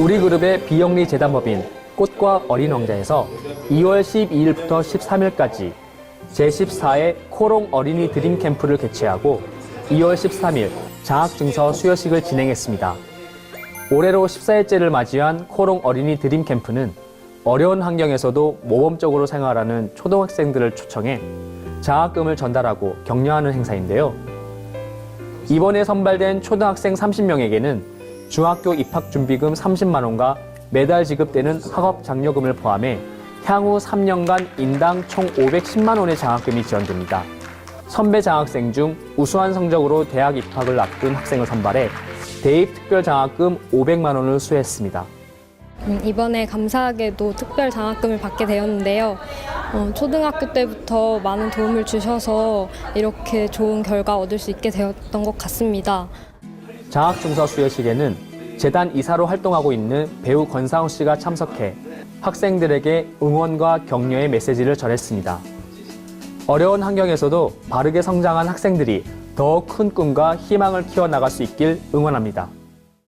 우리 그룹의 비영리 재단법인 꽃과 어린 왕자에서 2월 12일부터 13일까지 제14회 코롱 어린이 드림 캠프를 개최하고 2월 13일 장학증서 수여식을 진행했습니다. 올해로 14회째를 맞이한 코롱 어린이 드림 캠프는 어려운 환경에서도 모범적으로 생활하는 초등학생들을 초청해 장학금을 전달하고 격려하는 행사인데요. 이번에 선발된 초등학생 30명에게는 중학교 입학 준비금 30만 원과 매달 지급되는 학업 장려금을 포함해 향후 3년간 인당 총 510만 원의 장학금이 지원됩니다. 선배 장학생 중 우수한 성적으로 대학 입학을 앞둔 학생을 선발해 대입 특별 장학금 500만 원을 수여했습니다. 음, 이번에 감사하게도 특별 장학금을 받게 되었는데요. 어, 초등학교 때부터 많은 도움을 주셔서 이렇게 좋은 결과 얻을 수 있게 되었던 것 같습니다. 장학증서 수여식에는 재단 이사로 활동하고 있는 배우 권상우 씨가 참석해 학생들에게 응원과 격려의 메시지를 전했습니다. 어려운 환경에서도 바르게 성장한 학생들이 더 큰 꿈과 희망을 키워나갈 수 있길 응원합니다.